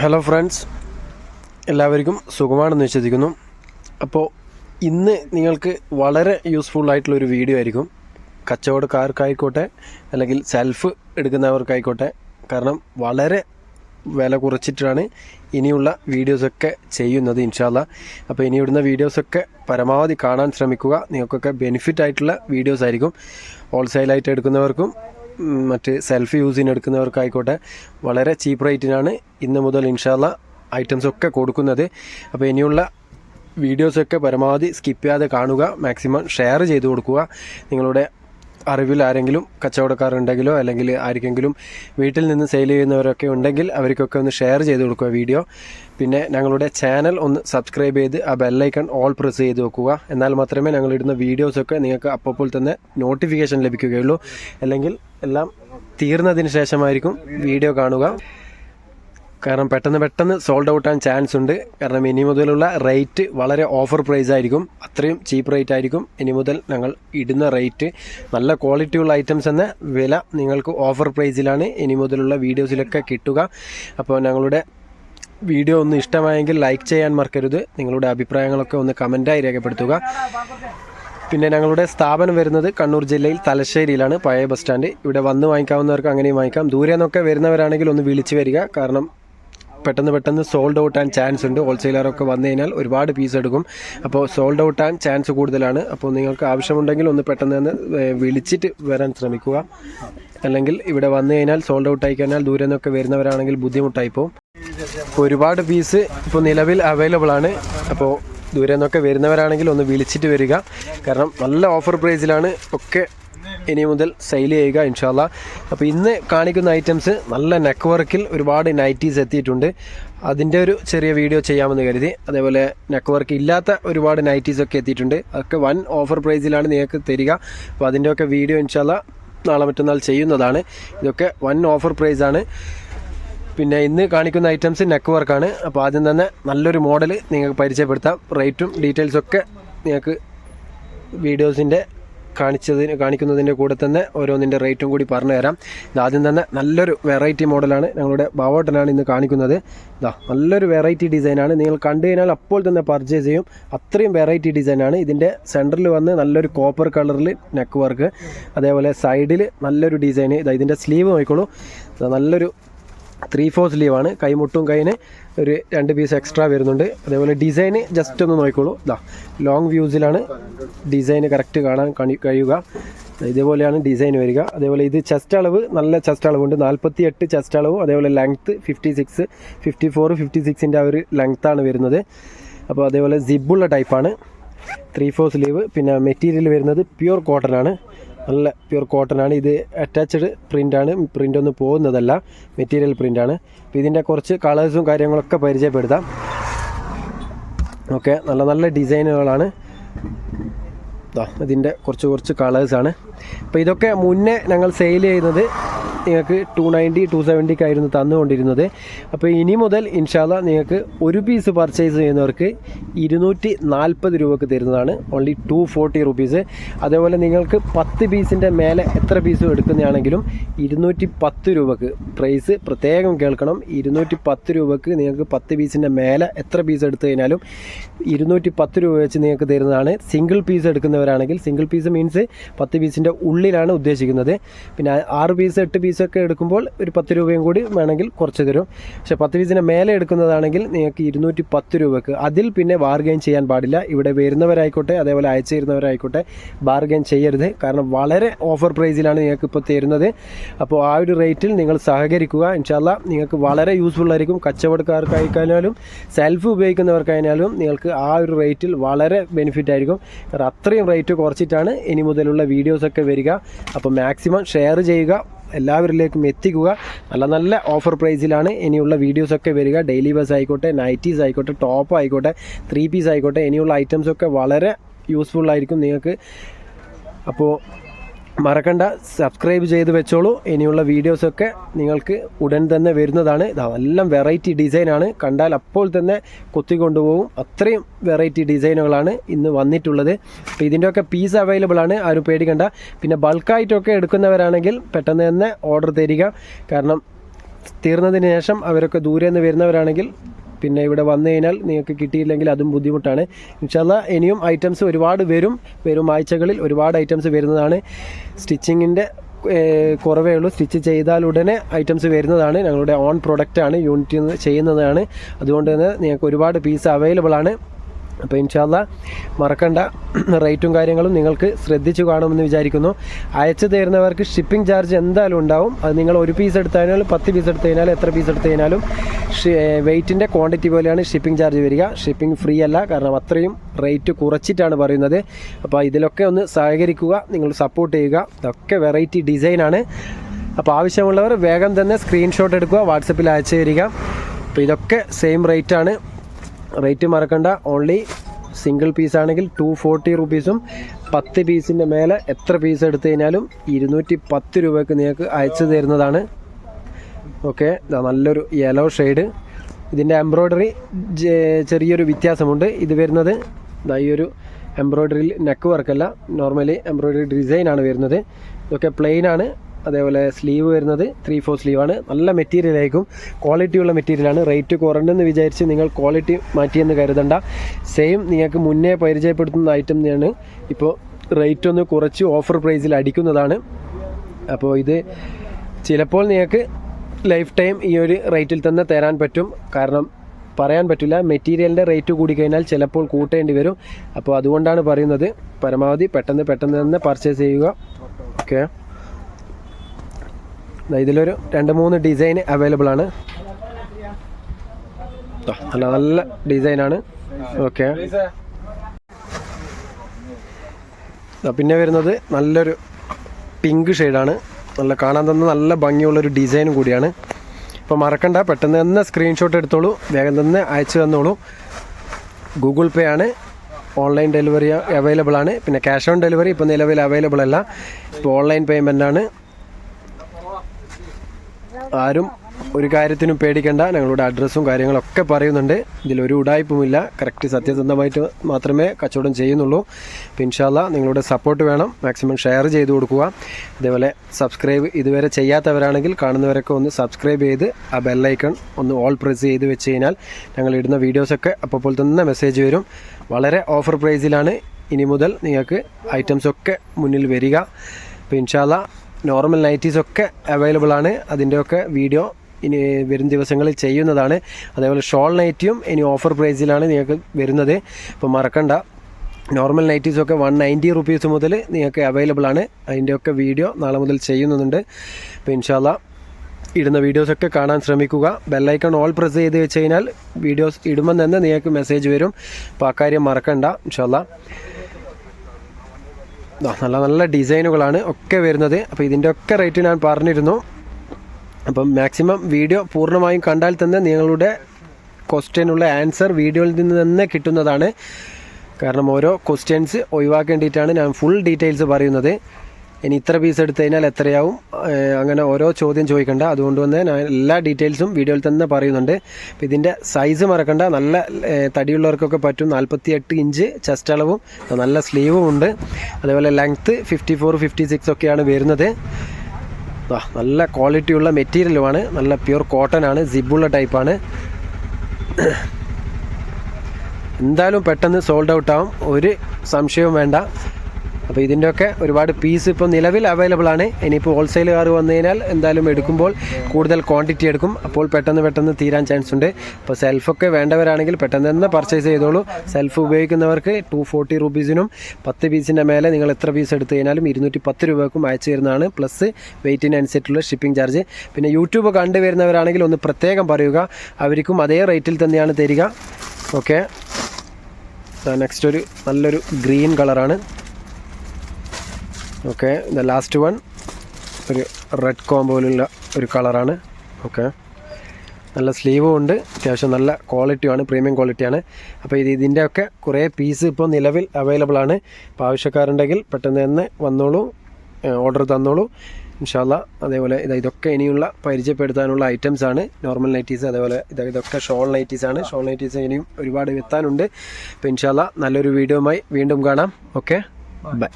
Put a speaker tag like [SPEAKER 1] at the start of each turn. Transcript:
[SPEAKER 1] Hello friends എല്ലാവർക്കും സുഖമാണെന്ന് വിശ്വസിക്കുന്നു. അപ്പോൾ ഇന്ന് നിങ്ങൾക്ക് വളരെ യൂസ്ഫുൾ ആയിട്ടുള്ള ഒരു വീഡിയോ ആയിരിക്കും. കച്ചവടക്കാർക്കായിക്കോട്ടെ അല്ലെങ്കിൽ സെൽഫ് എടുക്കുന്നവർക്കായിക്കോട്ടെ കാരണം വളരെ വില കുറച്ചിട്ടാണ് ഇനിയുള്ള വീഡിയോസൊക്കെ ചെയ്യുന്നത് ഇൻഷാല്ല അപ്പോൾ ഇനി ഇടുന്ന വീഡിയോസൊക്കെ പരമാവധി കാണാൻ ശ്രമിക്കുക. നിങ്ങൾക്കൊക്കെ ബെനിഫിറ്റ് ആയിട്ടുള്ള വീഡിയോസ് ആയിരിക്കും. ഹോൾസെയിലായിട്ട് എടുക്കുന്നവർക്കും മറ്റ് സെൽഫ് യൂസിന് എടുക്കുന്നവർക്കായിക്കോട്ടെ വളരെ ചീപ്പ് റേറ്റിനാണ് ഇന്ന് മുതൽ ഇൻഷാല്ല ഐറ്റംസ് ഒക്കെ കൊടുക്കുന്നത്. അപ്പോൾ ഇനിയുള്ള വീഡിയോസൊക്കെ പരമാവധി സ്കിപ്പ് ചെയ്യാതെ കാണുക മാക്സിമം ഷെയർ ചെയ്ത് കൊടുക്കുക. നിങ്ങളുടെ അറിവിൽ ആരെങ്കിലും കച്ചവടക്കാരുണ്ടെങ്കിലോ അല്ലെങ്കിൽ ആർക്കെങ്കിലും വീട്ടിൽ നിന്ന് സെയിൽ ചെയ്യുന്നവരൊക്കെ ഉണ്ടെങ്കിൽ അവർക്കൊക്കെ ഒന്ന് ഷെയർ ചെയ്ത് കൊടുക്കുക വീഡിയോ പിന്നെ ഞങ്ങളുടെ ചാനൽ ഒന്ന് സബ്സ്ക്രൈബ് ചെയ്ത് ആ ബെല്ലൈക്കൺ ഓൾ പ്രസ് ചെയ്ത് വെക്കുക. എന്നാൽ മാത്രമേ ഞങ്ങൾ ഇടുന്ന വീഡിയോസൊക്കെ നിങ്ങൾക്ക് അപ്പോൾ തന്നെ നോട്ടിഫിക്കേഷൻ ലഭിക്കുകയുള്ളൂ. അല്ലെങ്കിൽ എല്ലാം തീർന്നതിന് ശേഷമായിരിക്കും വീഡിയോ കാണുക. കാരണം പെട്ടെന്ന് പെട്ടെന്ന് സോൾഡ് ഔട്ട് ആകാൻ ചാൻസ് ഉണ്ട്. കാരണം ഇനി മുതലുള്ള റേറ്റ് വളരെ ഓഫർ പ്രൈസ് ആയിരിക്കും. അത്രയും ചീപ്പ് റേറ്റ് ആയിരിക്കും. ഇനി മുതൽ ഞങ്ങൾ ഇടുന്ന റേറ്റ് നല്ല ക്വാളിറ്റിയുള്ള ഐറ്റംസ് എന്ന വില നിങ്ങൾക്ക് ഓഫർ പ്രൈസിലാണ് ഇനി മുതലുള്ള വീഡിയോസിലൊക്കെ കിട്ടുക. അപ്പോൾ ഞങ്ങളുടെ വീഡിയോ ഒന്ന് ഇഷ്ടമായെങ്കിൽ ലൈക്ക് ചെയ്യാൻ മറക്കരുത്. നിങ്ങളുടെ അഭിപ്രായങ്ങളൊക്കെ ഒന്ന് കമന്റായി രേഖപ്പെടുത്തുക. പിന്നെ ഞങ്ങളുടെ സ്ഥാപനം വരുന്നത് കണ്ണൂർ ജില്ലയിൽ തലശ്ശേരിയിലാണ്. പഴയ ബസ് സ്റ്റാൻഡ് ഇവിടെ വന്ന് വാങ്ങിക്കാവുന്നവർക്ക് അങ്ങനെയും വാങ്ങിക്കാം. ദൂരെ നിന്നൊക്കെ വരുന്നവരാണെങ്കിൽ ഒന്ന് വിളിച്ചു വരിക. കാരണം പെട്ടെന്ന് പെട്ടെന്ന് സോൾഡ് ഔട്ട് ആൻ ചാൻസ് ഉണ്ട്. ഹോൾസെയിലറൊക്കെ വന്നു കഴിഞ്ഞാൽ ഒരുപാട് പീസ് എടുക്കും. അപ്പോൾ സോൾഡ് ഔട്ട് ആൻ ചാൻസ് കൂടുതലാണ്. അപ്പോൾ നിങ്ങൾക്ക് ആവശ്യമുണ്ടെങ്കിൽ ഒന്ന് പെട്ടെന്ന് തന്നെ വിളിച്ചിട്ട് വരാൻ ശ്രമിക്കുക. അല്ലെങ്കിൽ ഇവിടെ വന്നു കഴിഞ്ഞാൽ സോൾഡ് ഔട്ട് ആയി കഴിഞ്ഞാൽ ദൂരെ നിന്നൊക്കെ വരുന്നവരാണെങ്കിൽ ബുദ്ധിമുട്ടായി പോകും ഒരുപാട് പീസ് ഇപ്പോൾ നിലവിൽ അവൈലബിൾ ആണ്. അപ്പോൾ ദൂരെ നിന്നൊക്കെ വരുന്നവരാണെങ്കിൽ ഒന്ന് വിളിച്ചിട്ട് വരിക. കാരണം നല്ല ഓഫർ പ്രൈസിലാണ് ഒക്കെ ഇനി മുതൽ സെയിൽ ചെയ്യുക ഇൻഷാല്ല അപ്പോൾ ഇന്ന് കാണിക്കുന്ന ഐറ്റംസ് നല്ല നെക്ക് വർക്കിൽ ഒരുപാട് നൈറ്റീസ് എത്തിയിട്ടുണ്ട്. അതിന്റെ ഒരു ചെറിയ വീഡിയോ ചെയ്യാമെന്ന് കരുതി. അതേപോലെ നെക്ക് വർക്ക് ഇല്ലാത്ത ഒരുപാട് നൈറ്റീസ് ഒക്കെ എത്തിയിട്ടുണ്ട്. അതൊക്കെ വൺ ഓഫർ പ്രൈസിലാണ് നിങ്ങൾക്ക് തരിക. അപ്പോൾ അതിന്റെയൊക്കെ വീഡിയോ ഇൻഷാല്ല നാളെ മറ്റന്നാൾ ചെയ്യുന്നതാണ്. ഇതൊക്കെ വൺ ഓഫർ പ്രൈസാണ് പിന്നെ ഇന്ന് കാണിക്കുന്ന ഐറ്റംസ് നെക്ക് വർക്കാണ് അപ്പോൾ ആദ്യം തന്നെ നല്ലൊരു മോഡൽ നിങ്ങൾക്ക് പരിചയപ്പെടുത്താം. റേറ്റും ഡീറ്റെയിൽസൊക്കെ നിങ്ങൾക്ക് വീഡിയോസിന്റെ കാണിച്ചതിന് കാണിക്കുന്നതിന്റെ കൂടെ തന്നെ ഓരോന്നിന്റെ റേറ്റും കൂടി പറഞ്ഞു തരാം. ഇതാദ്യം തന്നെ നല്ലൊരു വെറൈറ്റി മോഡലാണ്. ഞങ്ങളുടെ ബാവോട്ടനാണ് ഇന്ന് കാണിക്കുന്നത്. ഇതാ നല്ലൊരു വെറൈറ്റി ഡിസൈനാണ് നിങ്ങൾ കണ്ടു കഴിഞ്ഞാൽ അപ്പോൾ തന്നെ പർച്ചേസ് ചെയ്യും. അത്രയും വെറൈറ്റി ഡിസൈനാണ് ഇതിന്റെ സെന്ററിൽ വന്ന് നല്ലൊരു കോപ്പർ കളറിൽ നെക്ക് വർക്ക് അതേപോലെ സൈഡിൽ നല്ലൊരു ഡിസൈൻ ഇതാ ഇതിന്റെ സ്ലീവ് നോക്കിക്കോളൂ. നല്ലൊരു ത്രീ ഫോർ സ്ലീവാണ് കൈമുട്ടും കൈന് ഒരു രണ്ട് പീസ് എക്സ്ട്രാ വരുന്നുണ്ട്. അതേപോലെ ഡിസൈന് ജസ്റ്റ് ഒന്ന് നോക്കിക്കോളൂ. ഇതാ ലോങ് വ്യൂസിലാണ് ഡിസൈന് കറക്റ്റ് കാണാൻ കണി കഴിയുക. ഇതേപോലെയാണ് ഡിസൈൻ വരിക. അതേപോലെ ഇത് ചെസ്റ്റ് അളവ് നല്ല ചെസ്റ്റ് അളവുണ്ട്. നാൽപ്പത്തി എട്ട് ചെസ്റ്റ് അളവും. അതേപോലെ length fifty six fifty four fifty സിക്സിന്റെ ആ ഒരു ലെങ്ത്താണ് വരുന്നത്. അപ്പോൾ അതേപോലെ സിബുള്ള ടൈപ്പാണ് ത്രീ ഫോർ സ്ലീവ് പിന്നെ മെറ്റീരിയൽ വരുന്നത് പ്യുർ കോട്ടൺ ആണ്. നല്ല പ്യുർ കോട്ടൺ ആണ്. ഇത് അറ്റാച്ച്ഡ് ആണ്. പ്രിന്റ് ഒന്നും പോകുന്നതല്ല. മെറ്റീരിയൽ പ്രിന്റ് ആണ്. അപ്പോൾ ഇതിന്റെ കുറച്ച് കളേഴ്സും കാര്യങ്ങളൊക്കെ പരിചയപ്പെടുത്താം. ഓക്കെ നല്ല നല്ല ഡിസൈനുകളാണ് ഇതിന്റെ കുറച്ച് കുറച്ച് കളേഴ്സാണ് അപ്പോൾ ഇതൊക്കെ മുന്നേ ഞങ്ങൾ സെയിൽ ചെയ്യുന്നത് നിങ്ങൾക്ക് ടു നയന്റി ടു സെവന്റിക്ക് ആയിരുന്നു തന്നുകൊണ്ടിരുന്നത്. അപ്പോൾ ഇനി മുതൽ ഇൻഷാല്ല നിങ്ങൾക്ക് ഒരു പീസ് പർച്ചേസ് ചെയ്യുന്നവർക്ക് ഇരുന്നൂറ്റി നാൽപ്പത് രൂപക്ക് തരുന്നതാണ്. ഓൺലി ടു ഫോർട്ടി റുപ്പീസ് അതേപോലെ നിങ്ങൾക്ക് പത്ത് പീസിന്റെ മേലെ എത്ര പീസും എടുക്കുന്നതാണെങ്കിലും ഇരുന്നൂറ്റി പത്ത് രൂപക്ക് പ്രൈസ് പ്രത്യേകം കേൾക്കണം. ഇരുന്നൂറ്റി പത്ത് രൂപക്ക് നിങ്ങൾക്ക് പത്ത് പീസിന്റെ മേലെ എത്ര പീസ് എടുത്തു കഴിഞ്ഞാലും ഇരുന്നൂറ്റി പത്ത് രൂപ വെച്ച് നിങ്ങൾക്ക് തരുന്നതാണ്. സിംഗിൾ പീസ് എടുക്കുന്നവരാണെങ്കിൽ സിംഗിൾ പീസ് മീൻസ് പത്ത് പീസിന്റെ ഉള്ളിലാണ് ഉദ്ദേശിക്കുന്നത്. പിന്നെ ആറ് പീസ് എട്ട് പീസൊക്കെ എടുക്കുമ്പോൾ ഒരു പത്ത് രൂപയും കൂടി വേണമെങ്കിൽ കുറച്ച് തരും. പക്ഷേ പത്ത് പീസിന്റെ മേലെ എടുക്കുന്നതാണെങ്കിൽ നിങ്ങൾക്ക് ഇരുന്നൂറ്റി പത്ത് രൂപക്ക് അതിൽ പിന്നെ ബാർഗെയിൻ ചെയ്യാൻ പാടില്ല. ഇവിടെ വരുന്നവരായിക്കോട്ടെ അതേപോലെ അയച്ചു തരുന്നവരായിക്കോട്ടെ ബാർഗെയിൻ ചെയ്യരുത്. കാരണം വളരെ ഓഫർ പ്രൈസിലാണ് നിങ്ങൾക്ക് ഇപ്പോൾ തരുന്നത്. അപ്പോൾ ആ ഒരു റേറ്റിൽ നിങ്ങൾ സഹകരിക്കുക. ഇൻഷാല്ല നിങ്ങൾക്ക് വളരെ യൂസ്ഫുൾ ആയിരിക്കും. കച്ചവടക്കാർക്കായിക്കാനാലും സെൽഫ് ഉപയോഗിക്കുന്നവർക്കായാലും നിങ്ങൾക്ക് ആ ഒരു റേറ്റിൽ വളരെ ബെനിഫിറ്റ് ആയിരിക്കും. കാരണം അത്രയും റേറ്റ് കുറച്ചിട്ടാണ് ഇനി മുതലുള്ള വീഡിയോസൊക്കെ വരിക. അപ്പോൾ മാക്സിമം ഷെയർ ചെയ്യുക. എല്ലാവരിലേക്കും എത്തിക്കുക. നല്ല നല്ല ഓഫർ പ്രൈസിലാണ് ഇനിയുള്ള വീഡിയോസൊക്കെ വരിക. ഡെയിലി ബസ് ആയിക്കോട്ടെ നൈറ്റീസ് ആയിക്കോട്ടെ ടോപ്പ് ആയിക്കോട്ടെ ത്രീ പീസ് ആയിക്കോട്ടെ ഇനിയുള്ള ഐറ്റംസൊക്കെ വളരെ യൂസ്ഫുൾ ആയിരിക്കും നിങ്ങൾക്ക്. അപ്പോൾ മറക്കണ്ട സബ്സ്ക്രൈബ് ചെയ്ത് വെച്ചോളൂ. ഇനിയുള്ള വീഡിയോസൊക്കെ നിങ്ങൾക്ക് ഉടൻ തന്നെ വരുന്നതാണ്. ഇതാ എല്ലാം വെറൈറ്റി ഡിസൈനാണ് കണ്ടാൽ അപ്പോൾ തന്നെ കൊത്തിക്കൊണ്ടുപോകും അത്രയും വെറൈറ്റി ഡിസൈനുകളാണ് ഇന്ന് വന്നിട്ടുള്ളത്. അപ്പോൾ ഇതിന്റെയൊക്കെ പീസ് അവൈലബിൾ ആണ്. ആരും പേടിക്കണ്ട. പിന്നെ ബൾക്കായിട്ടൊക്കെ എടുക്കുന്നവരാണെങ്കിൽ പെട്ടെന്ന് തന്നെ ഓർഡർ തരിക. കാരണം തീർന്നതിന് ശേഷം അവരൊക്കെ ദൂരെ നിന്ന് വരുന്നവരാണെങ്കിൽ പിന്നെ ഇവിടെ വന്നു കഴിഞ്ഞാൽ നിങ്ങൾക്ക് കിട്ടിയില്ലെങ്കിൽ അതും ബുദ്ധിമുട്ടാണ്. ഇൻഷാല്ല ഇനിയും ഐറ്റംസ് ഒരുപാട് വരും. വരും ആഴ്ചകളിൽ ഒരുപാട് ഐറ്റംസ് വരുന്നതാണ്. സ്റ്റിച്ചിങ്ങിന്റെ കുറവേ ഉള്ളൂ. സ്റ്റിച്ച് ചെയ്താൽ ഉടനെ ഐറ്റംസ് വരുന്നതാണ്. ഞങ്ങളുടെ ഓൺ പ്രൊഡക്റ്റാണ് യൂണിറ്റിൽ നിന്ന് ചെയ്യുന്നതാണ്. അതുകൊണ്ട് തന്നെ നിങ്ങൾക്ക് ഒരുപാട് പീസ് അവൈലബിൾ ആണ്. അപ്പോൾ ഇൻഷാല്ല മറക്കണ്ട. റേറ്റും കാര്യങ്ങളും നിങ്ങൾക്ക് ശ്രദ്ധിച്ചു കാണുമെന്ന് വിചാരിക്കുന്നു. അയച്ചു തരുന്നവർക്ക് ഷിപ്പിംഗ് ചാർജ് എന്തായാലും ഉണ്ടാവും. അത് നിങ്ങൾ ഒരു പീസ് എടുത്തു കഴിഞ്ഞാലും പത്ത് പീസ് എടുത്തു കഴിഞ്ഞാലും എത്ര പീസ് എടുത്തു കഴിഞ്ഞാലും വെയിറ്റിന്റെ ക്വാണ്ടിറ്റി പോലെയാണ് ഷിപ്പിംഗ് ചാർജ് വരിക. ഷിപ്പിംഗ് ഫ്രീ അല്ല കാരണം അത്രയും റേറ്റ് കുറച്ചിട്ടാണ് പറയുന്നത്. അപ്പോൾ ഇതിലൊക്കെ ഒന്ന് സഹകരിക്കുക നിങ്ങൾ സപ്പോർട്ട് ചെയ്യുക. ഇതൊക്കെ വെറൈറ്റി ഡിസൈനാണ് അപ്പോൾ ആവശ്യമുള്ളവർ വേഗം തന്നെ സ്ക്രീൻഷോട്ട് എടുക്കുക വാട്സപ്പിൽ അയച്ചു തരിക. അപ്പോൾ ഇതൊക്കെ സെയിം റേറ്റാണ് റേറ്റ് മറക്കണ്ട. ഓൺലി സിംഗിൾ പീസ് ആണെങ്കിൽ ടു ഫോർട്ടി റുപ്പീസും പത്ത് പീസിന്റെ മേലെ എത്ര പീസ് എടുത്തു കഴിഞ്ഞാലും ഇരുന്നൂറ്റി പത്ത് രൂപയ്ക്ക് നിങ്ങൾക്ക് അയച്ചു തരുന്നതാണ്. ഓക്കെ നല്ലൊരു യെല്ലോ ഷെയ്ഡ് ഇതിന്റെ എംബ്രോയ്ഡറി ചെറിയൊരു വ്യത്യാസമുണ്ട്. ഇത് വരുന്നത് ഈ ഒരു എംബ്രോയ്ഡറിയിൽ നെക്ക് വർക്കല്ല നോർമലി എംബ്രോയ്ഡറി ഡിസൈനാണ് വരുന്നത്. ഇതൊക്കെ പ്ലെയിൻ ആണ്. അതേപോലെ സ്ലീവ് വരുന്നത് ത്രീ ഫോർ സ്ലീവാണ് നല്ല മെറ്റീരിയൽ ആയിരിക്കും. ക്വാളിറ്റിയുള്ള മെറ്റീരിയലാണ് റേറ്റ് കുറഞ്ഞെന്ന് വിചാരിച്ച് നിങ്ങൾ ക്വാളിറ്റി മാറ്റിയെന്ന് കരുതണ്ട. സെയിം നിങ്ങൾക്ക് മുന്നേ പരിചയപ്പെടുത്തുന്ന ഐറ്റം തന്നെയാണ്. ഇപ്പോൾ റേറ്റ് ഒന്ന് കുറച്ച് ഓഫർ പ്രൈസിൽ അടിക്കുന്നതാണ്. അപ്പോൾ ഇത് ചിലപ്പോൾ നിങ്ങൾക്ക് ലൈഫ് ടൈം ഈ ഒരു റേറ്റിൽ തന്നെ തരാൻ പറ്റും. കാരണം പറയാൻ പറ്റില്ല മെറ്റീരിയലിന്റെ റേറ്റ് കൂടി കഴിഞ്ഞാൽ ചിലപ്പോൾ കൂട്ടേണ്ടി വരും. അപ്പോൾ അതുകൊണ്ടാണ് പറയുന്നത്. പരമാവധി പെട്ടെന്ന് പെട്ടെന്ന് തന്നെ പർച്ചേസ് ചെയ്യുക. ഓക്കെ ഇതിലൊരു രണ്ട് മൂന്ന് ഡിസൈൻ അവൈലബിൾ ആണ്. നല്ല നല്ല ഡിസൈനാണ് ഓക്കെ പിന്നെ വരുന്നത് നല്ലൊരു പിങ്ക് ഷെയ്ഡാണ് നല്ല കാണാൻ തന്നെ നല്ല ഭംഗിയുള്ളൊരു ഡിസൈനും കൂടിയാണ്. അപ്പോൾ മറക്കണ്ട പെട്ടെന്ന് തന്നെ സ്ക്രീൻഷോട്ട് എടുത്തോളൂ. വേഗം തന്നെ അയച്ചു തന്നോളൂ. ഗൂഗിൾ പേ ആണ്. ഓൺലൈൻ ഡെലിവറി അവൈലബിൾ ആണ്. പിന്നെ ക്യാഷ് ഓൺ ഡെലിവറി ഇപ്പോൾ നിലവിൽ അവൈലബിൾ അല്ല. ഇപ്പോൾ ഓൺലൈൻ പേയ്മെന്റ് ആണ്. ആരും ഒരു കാര്യത്തിനും പേടിക്കേണ്ട. ഞങ്ങളുടെ അഡ്രസ്സും കാര്യങ്ങളൊക്കെ പറയുന്നുണ്ട്. ഇതിലൊരു ഉടായ്പുമില്ല. കറക്റ്റ് സത്യസന്ധമായിട്ട് മാത്രമേ കച്ചവടം ചെയ്യുന്നുള്ളൂ. പിൻഷാല്ല നിങ്ങളുടെ സപ്പോർട്ട് വേണം. മാക്സിമം ഷെയർ ചെയ്ത് കൊടുക്കുക. അതേപോലെ സബ്സ്ക്രൈബ് ഇതുവരെ ചെയ്യാത്തവരാണെങ്കിൽ കാണുന്നവരൊക്കെ ഒന്ന് സബ്സ്ക്രൈബ് ചെയ്ത് ആ ബെല്ലൈക്കൺ ഒന്ന് ഓൾ പ്രസ് ചെയ്ത് വെച്ച് കഴിഞ്ഞാൽ ഞങ്ങൾ ഇടുന്ന വീഡിയോസൊക്കെ അപ്പോൾ തന്നെ മെസ്സേജ് വരും. വളരെ ഓഫർ പ്രൈസിലാണ് ഇനി മുതൽ നിങ്ങൾക്ക് ഐറ്റംസൊക്കെ മുന്നിൽ വരിക. ഇൻഷാല്ല നോർമൽ നൈറ്റീസൊക്കെ അവൈലബിൾ ആണ്. അതിന്റെയൊക്കെ വീഡിയോ ഇനി വരും ദിവസങ്ങളിൽ ചെയ്യുന്നതാണ്. അതേപോലെ ഷോൾ നൈറ്റിയും ഇനി ഓഫർ പ്രൈസിലാണ് നിങ്ങൾക്ക് വരുന്നത്. അപ്പോൾ മറക്കണ്ട. നോർമൽ നൈറ്റീസൊക്കെ വൺ നയന്റി റുപ്പീസ് മുതൽ നിങ്ങൾക്ക് അവൈലബിൾ ആണ്. അതിന്റെയൊക്കെ വീഡിയോ നാളെ മുതൽ ചെയ്യുന്നുണ്ട്. അപ്പോൾ ഇൻഷാല്ല ഇടുന്ന വീഡിയോസൊക്കെ കാണാൻ ശ്രമിക്കുക. ബെല്ലൈക്കൺ ഓൾ പ്രസ് ചെയ്ത് വെച്ച് കഴിഞ്ഞാൽ വീഡിയോസ് ഇടുമ്പോൾ തന്നെ നിങ്ങൾക്ക് മെസ്സേജ് വരും. അപ്പോൾ ആ കാര്യം മറക്കണ്ട. ഇൻഷാല്ല നല്ല നല്ല ഡിസൈനുകളാണ് ഒക്കെ വരുന്നത്. അപ്പോൾ ഇതിന്റെ ഒക്കെ റേറ്റ് ഞാൻ പറഞ്ഞിരുന്നു. അപ്പം മാക്സിമം വീഡിയോ പൂർണമായും കണ്ടാൽ തന്നെ നിങ്ങളുടെ ക്വസ്റ്റ്യനുള്ള ആൻസർ വീഡിയോയിൽ നിന്ന് തന്നെ കിട്ടുന്നതാണ്. കാരണം ഓരോ ക്വസ്റ്റ്യൻസ് ഒഴിവാക്കേണ്ടിയിട്ടാണ് ഞാൻ ഫുൾ ഡീറ്റെയിൽസ് പറയുന്നത്. ഇനി ഇത്ര പീസ് എടുത്തു കഴിഞ്ഞാൽ എത്രയാവും? അങ്ങനെ ഓരോ ചോദ്യം ചോദിക്കണ്ട. അതുകൊണ്ട് തന്നെ ഞാൻ എല്ലാ ഡീറ്റെയിൽസും വീഡിയോയിൽ തന്നെ പറയുന്നുണ്ട്. അപ്പോൾ ഇതിന്റെ സൈസ് മറക്കണ്ട. നല്ല തടിയുള്ളവർക്കൊക്കെ പറ്റും. നാൽപ്പത്തി എട്ട് ഇഞ്ച് ചെസ്റ്റ് അളവും നല്ല സ്ലീവും ഉണ്ട്. അതേപോലെ length fifty four fifty six ഒക്കെയാണ് വരുന്നത്. നല്ല ക്വാളിറ്റിയുള്ള മെറ്റീരിയലുമാണ് നല്ല പ്യുർ കോട്ടൺ ആണ്. സിബുള്ള ടൈപ്പാണ് എന്തായാലും പെട്ടെന്ന് സോൾഡ് ഔട്ട് ആവും. ഒരു സംശയവും വേണ്ട. അപ്പോൾ ഇതിന്റെയൊക്കെ ഒരുപാട് പീസ് ഇപ്പോൾ നിലവിൽ അവൈലബിൾ ആണ്. ഇനിയിപ്പോൾ ഹോൾസെയിലുകാർ വന്നു കഴിഞ്ഞാൽ എന്തായാലും എടുക്കുമ്പോൾ കൂടുതൽ ക്വാണ്ടിറ്റി എടുക്കും. അപ്പോൾ പെട്ടെന്ന് പെട്ടെന്ന് തീരാൻ ചാൻസ് ഉണ്ട്. അപ്പോൾ സെൽഫൊക്കെ വേണ്ടവരാണെങ്കിൽ പെട്ടെന്ന് തന്നെ പർച്ചേസ് ചെയ്തോളൂ. സെൽഫ് ഉപയോഗിക്കുന്നവർക്ക് ടു ഫോർട്ടി റുപ്പീസിനും പത്ത് പീസിന്റെ മേലെ നിങ്ങൾ എത്ര പീസ് എടുത്തു കഴിഞ്ഞാലും ഇരുന്നൂറ്റി പത്ത് രൂപക്കും അയച്ചു തരുന്നതാണ്. പ്ലസ് വെയിറ്റിനനുസരിച്ചുള്ള ഷിപ്പിംഗ് ചാർജ് പിന്നെ യൂട്യൂബ് കണ്ടുവരുന്നവരാണെങ്കിൽ ഒന്ന് പ്രത്യേകം പറയുക. അവർക്കും അതേ റേറ്റിൽ തന്നെയാണ് തരിക. ഓക്കെ നെക്സ്റ്റ് ഒരു നല്ലൊരു ഗ്രീൻ കളറാണ് ഓക്കെ ദ ലാസ്റ്റ് വൺ ഒരു റെഡ് കോമ്പോയിലുള്ള ഒരു കളറാണ് ഓക്കെ നല്ല സ്ലീവും ഉണ്ട്. അത്യാവശ്യം നല്ല ക്വാളിറ്റിയാണ് പ്രീമിയം ക്വാളിറ്റിയാണ് അപ്പോൾ ഇത് ഇതിന്റെയൊക്കെ കുറേ പീസ് ഇപ്പോൾ നിലവിൽ അവൈലബിൾ ആണ്. അപ്പോൾ ആവശ്യക്കാരുണ്ടെങ്കിൽ പെട്ടെന്ന് തന്നെ വന്നോളൂ. ഓർഡർ തന്നോളൂ. ഇൻഷാല്ല അതേപോലെ ഇത് ഇതൊക്കെ ഇനിയുള്ള പരിചയപ്പെടുത്താനുള്ള ഐറ്റംസ് ആണ്. നോർമൽ നൈറ്റീസ് അതേപോലെ ഇത് ഇതൊക്കെ ഷോൾ നൈറ്റീസ് ആണ്. ഷോൾ നൈറ്റീസ് ഇനിയും ഒരുപാട് വിത്താനുണ്ട്. അപ്പോൾ ഇൻഷാല്ല നല്ലൊരു വീഡിയോയുമായി വീണ്ടും കാണാം. Okay bye